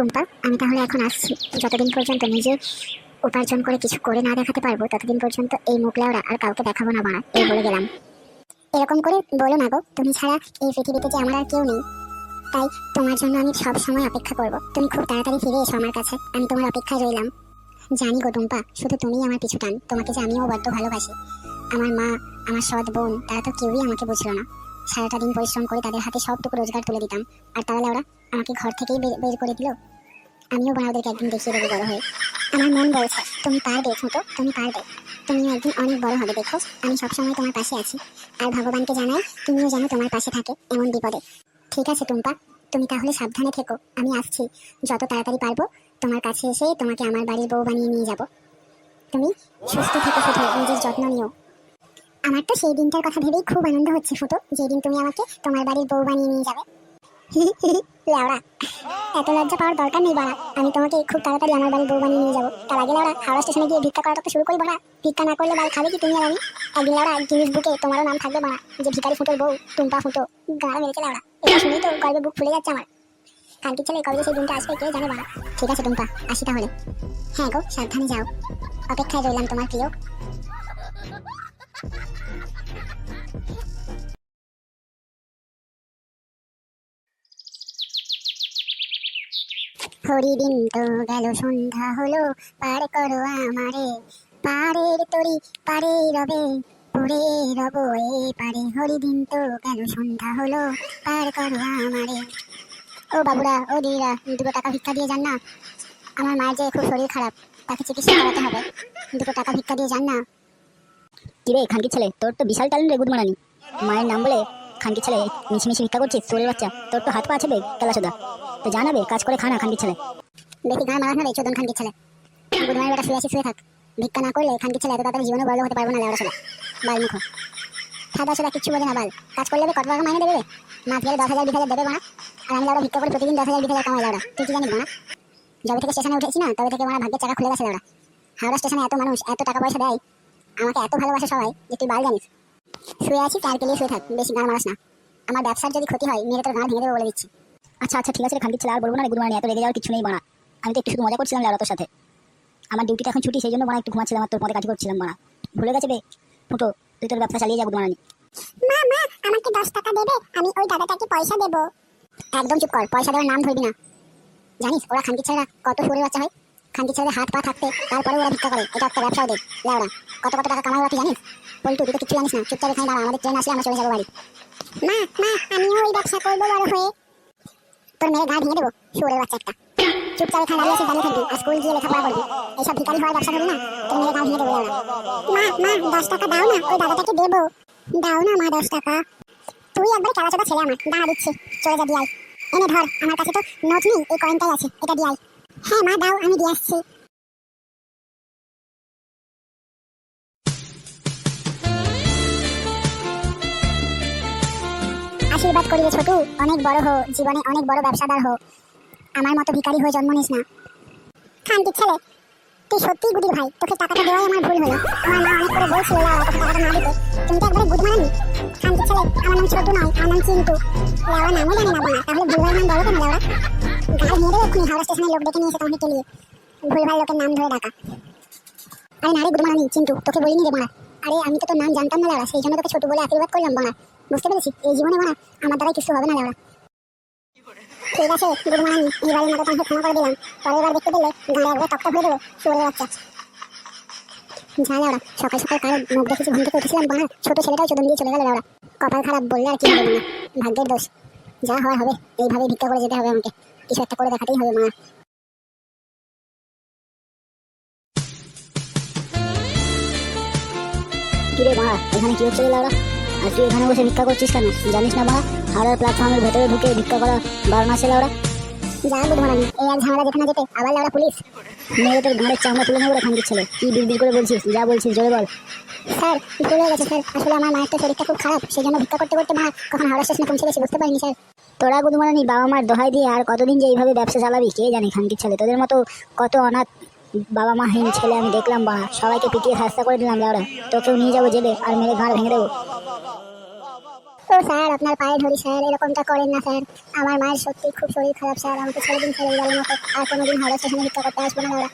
টুম্পা আমি তাহলে এখন আসছি। যতদিন পর্যন্ত নিজে উপার্জন করে কিছু করে না দেখাতে পারব, ততদিন পর্যন্ত এই মুখলাওরা আর কাউকে দেখাবো না, বাড়া। এই বলে গেলাম। এরকম করে বলো না গো, তুমি ছাড়া এই পৃথিবীতে যে আমার আর কেউ নেই, তাই তোমার জন্য আমি সব সময় অপেক্ষা করব। তুমি খুব তাড়াতাড়ি ফিরে এসো আমার কাছে, আমি তোমার অপেক্ষায় রইলাম। জানি গো টুম্পা, শুধু তুমিই আমার পিছু টান, তোমাকে যে আমিও বড্ড ভালোবাসি। আমার মা, আমার সৎ বোন, তারা তো কেউই আমাকে বুঝলো না। সারাটা দিন পরিশ্রম করে তাদের হাতে সবটুকু রোজগার তুলে দিতাম, আর তাহলে ওরা আমাকে ঘর থেকেই বের করে দিল? আমিও বাবা ওদেরকে একদিন দেখিয়ে দেবো বড় হয়ে। আমার মন বলছে, তুমি পারবে, ছোট, তুমি পারবে। তুমিও একদিন অনেক বড় হবে, দেখো। আমি সবসময় তোমার পাশে আছি। আর ভগবানকে জানাই, তুমিও যেন তোমার পাশে থাকে এমন বিপদে। ঠিক আছে, টুম্পা। তুমি তাহলে সাবধানে থেকো, আমি আসছি। যত তাড়াতাড়ি পারব, তোমার কাছে এসে তোমাকে আমার বাড়ির বউ বানিয়ে নিয়ে যাব। তুমি সুস্থ থেকো শুধু নিজের যত্ন নিও। আমার তো সেই দিনটার কথা ভেবেই খুব আনন্দ হচ্ছে ফুটো যেদিন তুমি আমাকে তোমার বাড়ির বউ বানিয়ে নিয়ে যাবে। লেওড়া এত লজ্জা পাওয়ার দরকার নেই বাড়া। আমি তোমাকে খুব তাড়াতাড়ি আমার বাড়ির বউ বানিয়ে নিয়ে যাব। তার আগে লেওড়া হাওড়া স্টেশনে গিয়ে ভিক্ষা করাটা তো শুরু করি বাড়া। ভিক্ষা না করলে খাবে কি তুমি আর আমি? একদিন লেওড়া বুকে তোমারও নাম থাকবে বাড়া। যে ভিখারি ফুটোর বউ, টুম্পা ফুটো, গাড়া মেরেছে লেওড়া এটা শুনেই তো গর্বে বুক ফুলে যাচ্ছে আমার। কালকে ছেলে, কবে সেই দিনটা আসবে, কে জানে বাড়া। ঠিক আছে টুম্পা, আসি তাহলে। হ্যাঁ গো, সাবধানে যাও। অপেক্ষায় রইলাম তোমার প্রিয়। হরিদিন তো গেল, সন্ধ্যা হলো, পার করো আমারে। পারের তরি পারে রবে পড়ে রব এ পারে। হরিদিন তো গেল, সন্ধ্যা হলো, পার করো আমারে। ও বাবুরা, ও দিদিরা, দুটো টাকা ভিক্ষা দিয়ে যান না। আমার মায়ের যে খুব শরীর খারাপ, তাকে চিকিৎসা করাতে হবে। দুটো টাকা ভিক্ষা দিয়ে যান না। কিরে খানকি ছেলে, তোর তো বিশাল ট্যালেন্ট রে গুদমারানি। মায়ের নাম বলে খানকি ছেলে মিছি মিছি ভিক্ষা করছিস তোর বাচ্চা। তোর তো হাত পা আছে বে কেলাসোদা তো জানাবে, কাজ করে খানা খানকি ছেলে। বেশি গান মারাস না রে, চোদন খানকির ছেলে। বুধমানের বেটা শুয়ে আছি, শুয়ে থাক। ভিক্ষা না করলে খানকির ছেলে এত তাড়াতাড়ি জীবনে বড় হতে পারব না লেওড়া ছেলে বাল মুখ সাদা সাদা, কিচ্ছু বোঝে না, বাল। কাজ করলে কত টাকা মাইনে দেবে মাস গেলে দশ হাজার, বিশ হাজার দেবে না আর আমি লেওড়া ভিক্ষা করে প্রতিদিন দশ হাজার, বিশ হাজার কামাই লেওড়া তুই কি জানিস না যবে থেকে স্টেশনে উঠেছি না, তবে থেকে আমার ভাগ্যের চাকা খুলে গেছে লেওড়া হাওড়া স্টেশনে এত মানুষ, এত টাকা পয়সা দেয়, আমাকে এত ভালোবাসে সবাই, যে তুই বাল জানিস। শুয়ে আছি চার পেলিয়ে শুয়ে থাক, বেশি গান মারাস না। আমার ব্যবসার যদি ক্ষতি হয় মেরে তোর গান ভেঙে দেবে বলে দিচ্ছি। আচ্ছা আচ্ছা ঠিক আছে রে খানকি ছেলে আর বলব না রে গুদমারানি এত রেগে যাওয়ার কিছু নেই বানা। আমি তো একটু শুধু মজা করছিলাম তোর সাথে। আমার ডিউটিটা এখন ছুটি সেই জন্য বানা একটু ঘুমাচ্ছিলাম আর তোর পথে কাজ করছিলাম বানা। ভুলে গেছে বে? ফুটো তুই তোর ব্যবসা চালিয়ে যা গুদমারানি মা মা আমাকে দশ টাকা দেবে আমি ওই দাদাটাকে পয়সা দেবো। একদম চুপ কর পয়সা দেওয়ার নাম ধরবি না। জানিস ওরা খানকি ছেলেরা কত সুরের বাচ্চা হয়? খানকি ছেলেদের হাত পা থাকতে তারপরে ওরা ভিক্ষা করে এটা একটা ব্যবসা ওদের লেওড়া কত কত টাকা কামাই ওরা তুই জানিস? পল্টু তুই তো কিছু জানিস না। চুপচাপ এখানে দাঁড়া আমাদের ট্রেন আসলে আমরা চলে যাব বাড়ি। মা মা আমিও ওই ব্যবসা করব বড় হয়ে। তোর মেয়ের গা ভেঙে দেবো। সুরের বাচ্চা একটা। চুপচাপ এখানে দাঁড়িয়ে আছিস, দাঁড়িয়ে থাকবি। আর স্কুল গিয়ে লেখাপড়া করবি। এইসব ভিকারি হওয়ার ব্যবসা করবি না। তোর মেয়ের গা ভেঙে দেবো মা মা, দশ টাকা দাও না। ওই দাদাটাকে দেবো। দাও না মা, দশ টাকা। তুই একবার খেলা চোদা ছেলে আমার। দাঁড়া দিচ্ছি। চলে যা দিয়াই এনে ধর, আমার কাছে তো নোট নেই, এই কয়েনটাই আছে। এটা দিয়াই হ্যাঁ মা, দাও, আমি দিয়ে আসছি। আশীর্বাদ করি রে ছোটু অনেক বড় হো জীবনে অনেক বড় ব্যবসাদার হো আমার মতো ভিখারি হয়ে জন্ম নিস না। খানকির ছেলে, তুই সত্যিই গুদির ভাই, তোকে টাকাটা দেওয়াই আমার ভুল হলো। আমার মা অনেক করে বলছিল লাউরা তোকে টাকাটা না দিতে। তুমি তো একবারে গুদ মারানি খানকির ছেলে, আমার নাম ছোটু নয় আমার নাম চিন্টু লাউরা নামও জানি না বোনা তাহলে ভুলভাল নাম বলো কেন লাউরা গাল মেরে দেবে এক্ষুনি হাওড়া স্টেশনের লোক ডেকে নিয়ে এসে তোমাকে টেলিয়ে ভুলভাল লোকের নাম ধরে ডাকা। আরে না রে গুদ মারানি চিন্টু তোকে বলিনি রে বোনা আরে, আমি তো তোর নাম জানতাম না লাউরা সেই জন্য তোকে ছোটু বলে আশীর্বাদ করলাম বোনা বুঝতে পেরেছি। এই জীবনে বোনা আমার দ্বারা কিছু হবে না লাউরা ঠিক আছে, গুড মর্নিং। এবারের মতো তোমাকে ক্ষমা করে দিলাম। পরের বার দেখতে পেলে গাড়ি একবার টকটা ভরে দেবো শুয়ে বাচ্চা। জানে ওরা সকাল সকাল কারও মুখ দেখেছি ঘুম থেকে উঠেছিলাম বাংলা ছোট ছেলেটাও চোদন দিয়ে চলে গেল ওরা কপাল খারাপ বললে আর কি হবে না ভাগ্যের দোষ। যা হয় হবে এইভাবে ভিক্ষা করে যেতে হবে আমাকে। কিছু একটা করে দেখাতেই হবে, মা। কিরে বাড়া এখানে কি হচ্ছে লাউরা আর তুই এখানে বসে ভিক্ষা করছিস কেন? জানিস না বাড়া হাওড়ার প্ল্যাটফর্মের ভেতরে ঢুকে ভিক্ষা করা বারণ আছে লাউরা। যা এই ঝামেলা যেখানে যেতে, আবার লাউরা পুলিশ। মেরে তোর ঘাড়ের চামড়া তুলে নেব রে ছেলে কি বিড়বিড় করে বলছিস, যা বলছিস, জোরে বল। স্যার গেছে স্যার? আসলে আমার মায়ের তো শরীরটা খুব খারাপ, সেই জন্য ভিক্ষা করতে করতে মা কখন হাওড়া স্টেশনে পৌঁছে গেছি বুঝতে পারিনি স্যার। তোরা গুদমারানি বাবা মার দোহাই দিয়ে আর কতদিন যে এইভাবে ব্যবসা চালাবি, কে জানে খানকির ছেলে তোদের মতো কত অনাথ বাবা মাহীন ছেলে আমি দেখলাম বা সবাইকে পিটিয়ে শাস্তা করে দিলাম লাউরা। তোকেও নিয়ে যাব জেলে আর মেরে ঘাড় ভেঙে দেবো। ও স্যার আপনার পায়ে ধরি স্যার এরকমটা করেন না স্যার। আমার মায়ের সত্যি খুব শরীর খারাপ স্যার। আমাকে ছেড়ে দিন ছেড়ে গেল মতো আর কোনোদিন হাওড়া স্টেশনে ভিক্ষা করতে আসব না ওরা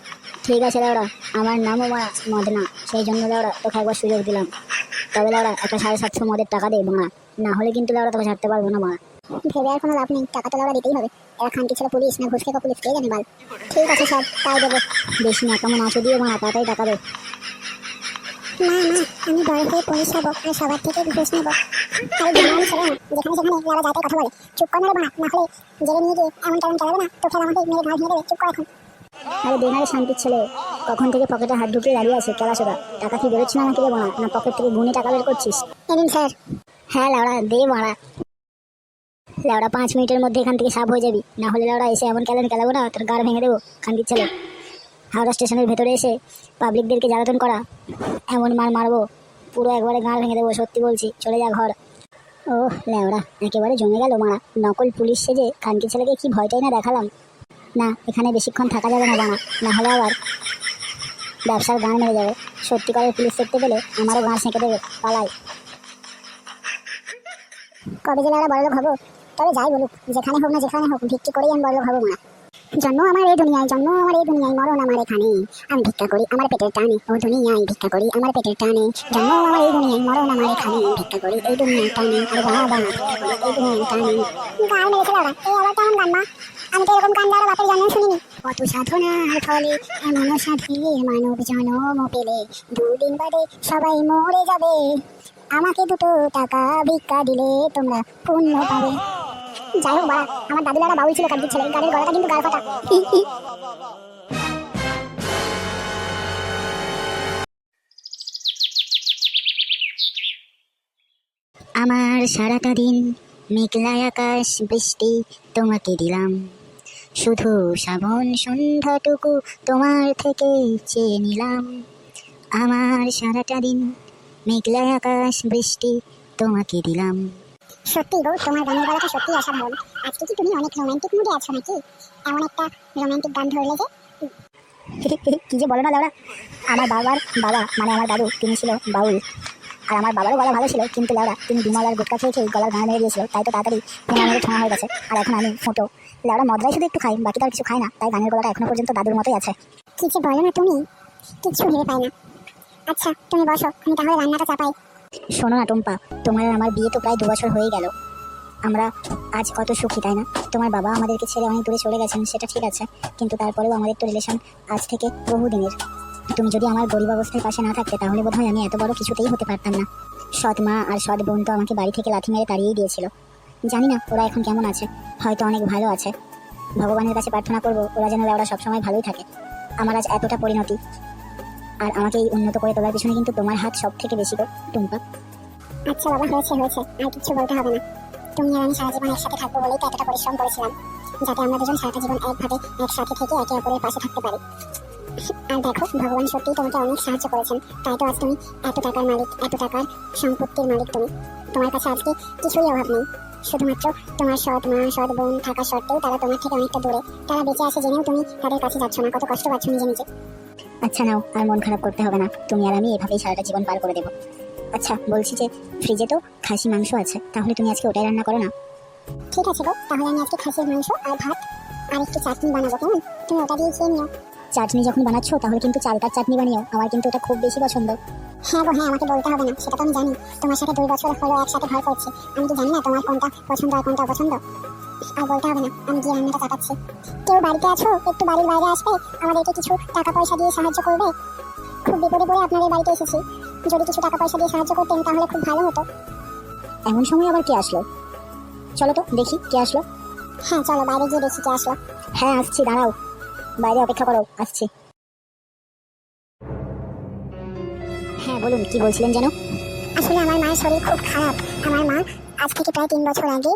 ঠিক আছে লাউড়া আমার নামও মা মদনা। সেই জন্য লাউড়া তোকে একবার সুযোগ দিলাম। তবে লাউড়া একটা সাড়ে সাতশো মদের টাকা দে বাঙা না হলে কিন্তু লাউড়া তোকে ছাড়তে পারব না বাঙা ভেবে আর কোনো লাভ নেই? টাকা তো দিতেই হবে। এরা খানকি ছিল পুলিশ না ঘুষ খেয়ে পুলিশ কে জানে বাল? ঠিক আছে স্যার তাই দেবো। বেশি না কেমন আছো দিয়ে তাড়াতাড়ি টাকা দে না না আমি বড় হয়ে পুলিশ হব আর সবার থেকে ঘুষ নেব। তাই ছেলে না যেখানে যাতে কথা বলে। চুপ করে না না হলে জেলে নিয়ে গিয়ে এমন কেমন চালাবে না। তো আমাকে মেরে দেবে চুপ কর এখন। আরে শান্তির ছেলে কখন থেকে পকেটে হাত ঢুকিয়ে দাঁড়িয়ে আছে কেলা সোদা? টাকা কি বেরোচ্ছে না নাকি রে বাড়া না পকেট থেকে গুনে টাকা বের করছিস? স্যার। হ্যাঁ লাউড়া দে বাড়া লাউড়া, পাঁচ মিনিটের মধ্যে এখান থেকে সাফ হয়ে যাবি। না হলে লাউড়া এসে এমন কেলেন কেলাবো না, তোর গাড় ভেঙে দেবো খান্দির ছেলে। হাওড়া স্টেশনের ভেতরে এসে পাবলিকদেরকে জ্বালাতন করা, এমন মার মারবো, পুরো একবারে গাঁড় ভেঙে দেবো, সত্যি বলছি, চলে যা ঘর। ও ল্যাওড়া একেবারে জমে গেল মারা, নকল পুলিশ সেজে খানকি ছেলেকে কি ভয়টাই না দেখালাম? না, এখানে বেশিক্ষণ থাকা যাবে না বানা না হলে আবার ব্যবসার গান মেরে যাবে। সত্যিকারের পুলিশ দেখতে পেলে আমারও গাঁ সেঁকে দেবে, পালাই। কবে জেলে ওরা বড়লোক হব তবে যাই বলুক যেখানে হোক না যেখানে হোক ভিক্ষি করেই আমি বড়লোক হব না জন্ম আমার এই দুনিয়ায় জন্ম আমার এই দুনিয়ায় মরণ আমার এখানে। আমি ভিক্ষা করি আমার পেটের টানে ও দুনিয়ায় ভিক্ষা করি আমার পেটের টানে। জন্ম আমার এই দুনিয়ায় মরণ আমার এখানে। ভিক্ষা করি এই দুনিয়ায় টানে আর বাবা এই দুনিয়ায় টানে। গান মেরেছে ওরা এই আবার কেমন গান মা? আমি তো এরকম গান দ্বারা বাপের জন্ম শুনিনি। কত সাধনার ফলে এমন সাধে মানব জন্ম পেলে। দুদিন বাদে সবাই মরে যাবে। আমাকে দুটো টাকা ভিক্ষা দিলে তোমরা পুণ্য পাবে। যাই হোক আমার দাদু দাদা বাউল ছিল কান্তির ছেলে গানের গলাটা কিন্তু গাল ফাটা। আমার সারাটা দিন মেঘলা আকাশ, বৃষ্টি তোমাকে দিলাম। শুধু শ্রাবণ সন্ধ্যাটুকু তোমার থেকে চেয়ে নিলাম। আমার সারাটা দিন মেঘলা আকাশ বৃষ্টি তোমাকে দিলাম। সত্যি গো তোমার গানের গলাটা সত্যি অসাধারণ আজকে কি তুমি অনেক রোমান্টিক মুডে আছো নাকি? এমন একটা রোমান্টিক গান ধরলে যে? কি যে বলো না দাদা। আমার বাবার বাবা মানে আমার দাদু তিনি ছিল বাউল। আর আমার বাবারও গলা ভালো ছিল কিন্তু লাউরা তিনি বিমল আর গুটকা খেয়ে খেয়ে গলার গান মেরে দিয়েছিল তাই তো তাড়াতাড়ি ফোন মেরে ঠোঙা হয়ে গেছে। আর এখন আমি ফোটো। লাউরা মদরাই শুধু একটু খাই বাকি তো আর কিছু খাই না তাই গানের গলাটা এখনও পর্যন্ত দাদুর মতোই আছে। কি যে বলো না তুমি কিচ্ছু ভেবে পাই না। আচ্ছা তুমি বসো, আমি তাহলে রান্নাটা চাপাই। শোনো না টম্পা, তোমার আমার বিয়ে তো প্রায় দু বছর হয়ে গেল। আমরা আজ কত সুখী, তাই না? তোমার বাবা আমাদেরকে ছেড়ে অনেক দূরে চলে গেছেন, সেটা ঠিক আছে, কিন্তু তারপরেও আমাদের তো রিলেশন আজ থেকে বহুদিনের। তুমি যদি আমার গরিব অবস্থায় পাশে না থাকতে, তাহলে বোধহয় আমি এত বড় কিছুতেই হতে পারতাম না। সৎ মা আর সৎ বোন তো আমাকে বাড়ি থেকে লাথি মেরে তাড়িয়েই দিয়েছিল। জানি না ওরা এখন কেমন আছে, হয়তো অনেক ভালো আছে। ভগবানের কাছে প্রার্থনা করব, ওরা যেন ওরা সবসময় ভালোই থাকে। আমার আজ এতটা পরিণতি। আর আমাকে এই উন্নত করে তোলার পিছনে কিন্তু তোমার হাত সব থেকে বেশি টুম্পা। আচ্ছা বাবা, হয়েছে হয়েছে। আর কিছু বলতে হবে না। তুমি আর আমি সারা জীবন একসাথে থাকব বলেই তো এতটা পরিশ্রম করেছিলাম, যাতে আমরা দুজন সারাটা জীবন একভাবে একসাথে থেকে একে অপরের পাশে থাকতে পারি। আর দেখো, ভগবান সত্যিই তোমাকে অনেক সাহায্য করেছেন। তাই তো আজ তুমি এত টাকার মালিক, এত টাকার সম্পত্তির মালিক তুমি। তোমার কাছে আজকে কিছুই অভাব নেই। শুধুমাত্র তোমার সৎ মা, সৎ বোন থাকা সত্ত্বেও তারা তোমার থেকে অনেকটা দূরে। তারা বেঁচে আছে জেনেও তুমি তাদের কাছে যাচ্ছ না, কত কষ্ট পাচ্ছ নিজে নিজে। আচ্ছা নাও আর মন খারাপ করতে হবে না। তুমি আর আমি এভাবেই সারাটা জীবন পার করে দেবো। আচ্ছা বলছি যে ফ্রিজে তো খাসি মাংস আছে। তাহলে তুমি আজকে ওটাই রান্না করো না? ঠিক আছে গো তাহলে আমি আজকে খাসির মাংস আর ভাত আর একটু চাটনি বানাবো কেমন? তুমি ওটা দিয়ে খেয়ে নিও। চাটনি যখন বানাচ্ছো তাহলে কিন্তু চালটার চাটনি বানিও। আমার কিন্তু ওটা খুব বেশি পছন্দ। হ্যাঁ গো হ্যাঁ আমাকে বলতে হবে না সেটা তো আমি জানি। তোমার সাথে দুই বছর হলো একসাথে ঘর করছি। আমি কি জানি না তোমার কোনটা পছন্দ আর কোনটা অপছন্দ? আর বলতে হবে না আমি গিয়ে রান্নাটা চাটাচ্ছি কেউ বাড়িতে আছো? একটু বাড়ির বাইরে আসবে? আমাদেরকে কিছু টাকা পয়সা দিয়ে সাহায্য করবে? খুব বিপদে পড়ে আপনাদের বাড়িতে এসেছি। যদি কিছু টাকা পয়সা দিয়ে সাহায্য করতেন তাহলে খুব ভালো হতো। এমন সময় আবার কে আসলো? চলো তো দেখি কে আসলো। হ্যাঁ চলো বাইরে গিয়ে দেখি কে আসলো। হ্যাঁ আসছি দাঁড়াও। বাইরে অপেক্ষা করো আসছি। হ্যাঁ বলুন কি বলছিলেন যেন? আসলে আমার মায়ের শরীর খুব খারাপ। আমার মা আজ থেকে প্রায় তিন বছর আগে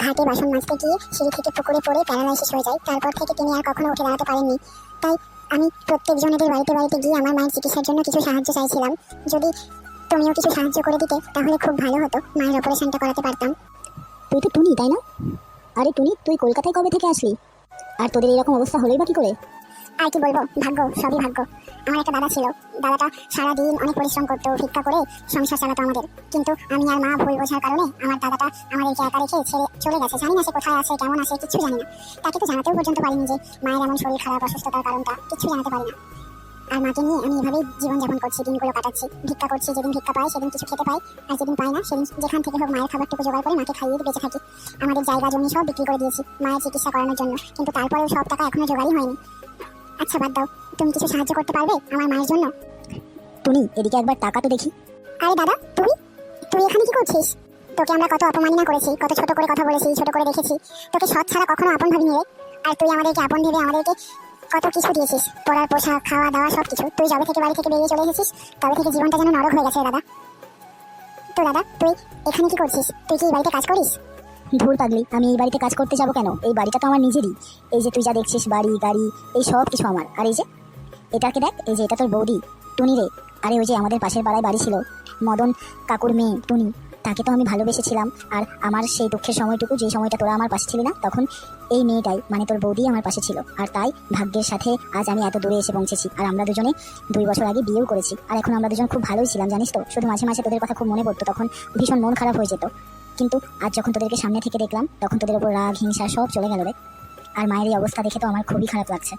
ঘাটে বাসন মাজতে গিয়ে সিঁড়ি থেকে পুকুরে পড়ে প্যারালাইসিস হয়ে যায়। তারপর থেকে তিনি আর কখনো উঠে দাঁড়াতে পারেননি। তাই আমি প্রত্যেক জনেদের বাড়িতে বাড়িতে গিয়ে আমার মায়ের চিকিৎসার জন্য কিছু সাহায্য চাইছিলাম। যদি তুমিও কিছু সাহায্য করে দিতে, তাহলে খুব ভালো হতো। মায়ের অপারেশনটা করাতে পারতাম। তুই তো টুনি, তাই না? আরে টুনি, তুই কলকাতায় কবে থেকে আসলি? আর তোদের এরকম অবস্থা হলোই বা কী করে? আর কি বলব? ভাগ্য, সবই ভাগ্য। আমার একটা দাদা ছিল। দাদাটা সারাদিন অনেক পরিশ্রম করতো, ভিক্ষা করে সংসার চালাতো আমাদের। কিন্তু আমি আর মা ভুল বোঝার কারণে আমার দাদাটা আমাদেরকে একা রেখে ছেড়ে চলে গেছে। জানি না সে কোথায় আছে, কেমন আছে কিছু জানি না। তাকে তো জানাতেও পর্যন্ত পারিনি যে মায়ের এমন শরীর খারাপ, অসুস্থতার কারণটা কিছু জানাতে পারি না। আর মাকে নিয়ে আমি এভাবেই জীবনযাপন করছি, দিনগুলো কাটাচ্ছি। ভিক্ষা করছি, যেদিন ভিক্ষা পাই, সেদিন কিছু খেতে পাই, আর যেদিন পাই না, সেদিন যেখান থেকে হোক মায়ের খাবারটুকু জোগাড় করে মাকে খাইয়ে বেঁচে থাকি। আমাদের জায়গা জমি সব বিক্রি করে দিয়েছি, মায়ের চিকিৎসা করানোর জন্য। কিন্তু তারপরেও সব টাকা এখনও জোগাড়ই হয়নি। আচ্ছা বাদ দাও। তুমি কিছু সাহায্য করতে পারবে আমার মায়ের জন্য? টুনি এদিকে একবার টাকা তো দেখি। আরে দাদা তুই তুই এখানে কি করছিস? তোকে আমরা কত অপমাননা করেছি কত ছোট করে কথা বলেছি ছোট করে দেখেছি। তোকে সৎ ছাড়া কখনো আপন ভাবিনি রে। আর তুই আমাদেরকে আপন ভেবে আমাদেরকে কত কিছু দিয়েছিস। পড়ার পোশাক খাওয়া দাওয়া সব কিছু। তুই যবে থেকে বাড়ি থেকে বেরিয়ে চলে এসেছিস তবে থেকে জীবনটা যেন নরক হয়ে গেছে দাদা। তো দাদা তুই এখানে কি করছিস? তুই কি বাড়িতে কাজ করিস? ধুর পাগলি, আমি এই বাড়িতে কাজ করতে যাব কেন? এই বাড়িটা তো আমার নিজেরই। এই যে তুই যা দেখছিস, বাড়ি, গাড়ি, এই সব কিছু আমার। আর এই যে, এটাকে দেখ, এই যে এটা তোর বৌদি, টুনি রে। আরে ওই যে আমাদের পাশের পাড়ায় বাড়ি ছিল, মদন কাকুর মেয়ে, টুনি। তাকে তো আমি ভালোবেসেছিলাম। আর আমার সেই দুঃখের সময়টুকু, যে সময়টা তোরা আমার পাশে ছিলি না, তখন এই মেয়েটাই মানে তোর বৌদি আমার পাশে ছিল। আর তাই ভাগ্যের সাথে আজ আমি এত দূরে এসে পৌঁছেছি। আর আমরা দুজনে দুই বছর আগে বিয়েও করেছি। আর এখন আমরা দুজন খুব ভালোই ছিলাম, জানিস তো? শুধু মাঝে মাঝে তোদের কথা খুব মনে পড়তো, তখন ভীষণ মন খারাপ হয়ে যেত। কিন্তু আজ যখন তোদেরকে সামনে থেকে দেখলাম, তখন তোদের ওপর রাগ, হিংসা সব চলে গেল রে। আর মায়ের এই অবস্থা দেখে তো আমার খুবই খারাপ লাগছে।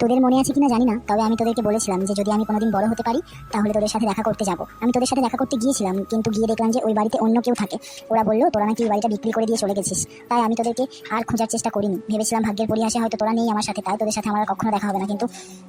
তোদের মনে আছে কিনা জানি না, তবে আমি তোদেরকে বলেছিলাম যে যদি আমি কোনোদিন বড় হতে পারি, তাহলে তোদের সাথে দেখা করতে যাব। আমি তোদের সাথে দেখা করতে গিয়েছিলাম, কিন্তু গিয়ে দেখলাম যে ওই বাড়িতে অন্য কেউ থাকে। ওরা বলল, তোরা নাকি ওই বাড়িটা বিক্রি করে দিয়ে চলে গেছিস। তাই আমি তোদেরকে আর খোঁজার চেষ্টা করিনি। ভেবেছিলাম ভাগ্যের পরিহাসে হয়তো তোরা নেই আমার সাথে, তাই তোদের সাথে আমার কখনো দেখা হবে না। কিন্তু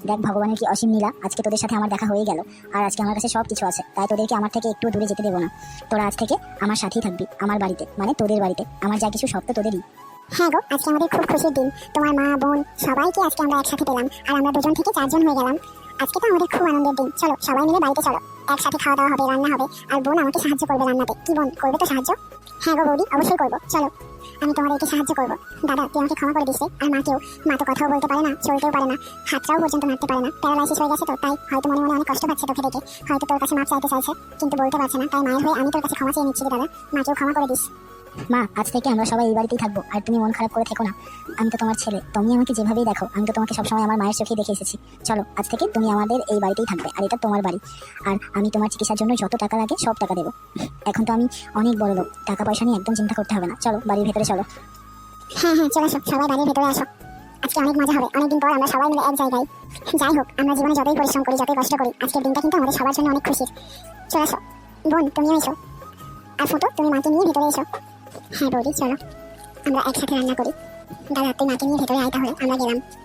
দেখ, ভগবানের কি অসীম নীলা আজকে তোদের সাথে আমার দেখা হয়ে গেল। আর আজকে আমার কাছে সব কিছু আছে, তাই তোদেরকে আমার থেকে একটু দূরে যেতে দেবো না। তোরা আজ থেকে আমার সাথেই থাকবি, আমার বাড়িতে মানে তোদের বাড়িতে। আমার যা কিছু সব তো তোদেরই। হ্যাঁ গো, আজকে আমাদের খুব খুশির দিন। তোমার মা, বোন সবাইকে আজকে আমরা একসাথে পেলাম? আর আমরা দুজন থেকে চারজন হয়ে গেলাম। আজকে তো আমাদের খুব আনন্দের দিন। চলো, সবাই মিলে বাড়িতে চলো। একসাথে খাওয়া দাওয়া হবে, রান্না হবে। আর বোন আমাকে সাহায্য করবে রান্নাতে। কি বোন, করবে তো সাহায্য? হ্যাঁ গো বৌদি, অবশ্যই করব। চলো, আমি তোমাদেরকে সাহায্য করব। দাদা, তুই আমাকে ক্ষমা করে রে। আর মাকেও মা তো কথাও বলতে পারে না, চলতেও পারে না। হাতটাও পর্যন্ত নাড়তে পারে না। প্যারালাইসিস হয়ে গেছে তো, তাই হয়তো মনে মনে অনেক কষ্ট পাচ্ছে তোকে দেখে। হয়তো তোর কাছে মাপ চাইতে চাইছে, কিন্তু বলতে পারছে না। তাই মায়ের হয়ে আমি তোর কাছে ক্ষমা চেয়ে নিচ্ছি দাদা। মাকেও ক্ষমা করে দিস। মা, আজ থেকে আমরা সবাই এই বাড়িতেই থাকব, আর তুমি মন খারাপ করে থেকো না। আমি তো তোমার ছেলে, তুমি আমাকে যেভাবেই দেখো, আমি তো তোমাকে সবসময় আমার মায়ের চোখে দেখে এসেছি। চলো, আজ থেকে তুমি আমাদের এই বাড়িতেই থাকবে, আর এটা তোমার বাড়ি। আর আমি তোমার চিকিৎসার জন্য যত টাকা লাগে, সব টাকা দেবো। এখন তো আমি অনেক বড় লোক টাকা পয়সা নিয়ে একদম চিন্তা করতে হবে না। চলো, বাড়ির ভেতরে চলো। হ্যাঁ হ্যাঁ চলে আসো, সবাই বাড়ির ভেতরে আসো। আজকে অনেক মজা হবে, অনেকদিন পর আমরা সবাই মিলে এক জায়গায়। যাই হোক, আমরা জীবনে যতই পরিশ্রম করি, যতই কষ্ট করি, আজকের দিনটা কিন্তু আমাদের সবার জন্য অনেক খুশির। চলে আসো। বোন, তুমিও এসো। আর ফুটো, তুমি মাকে নিয়ে ভেতরে এসো। হ্যাঁ বৌদি, চলো। আমরা একসাথে রান্না করি। দাদা, তুই মাকে নিয়ে ভেতরে আয় তাহলে, আমরা গেলাম।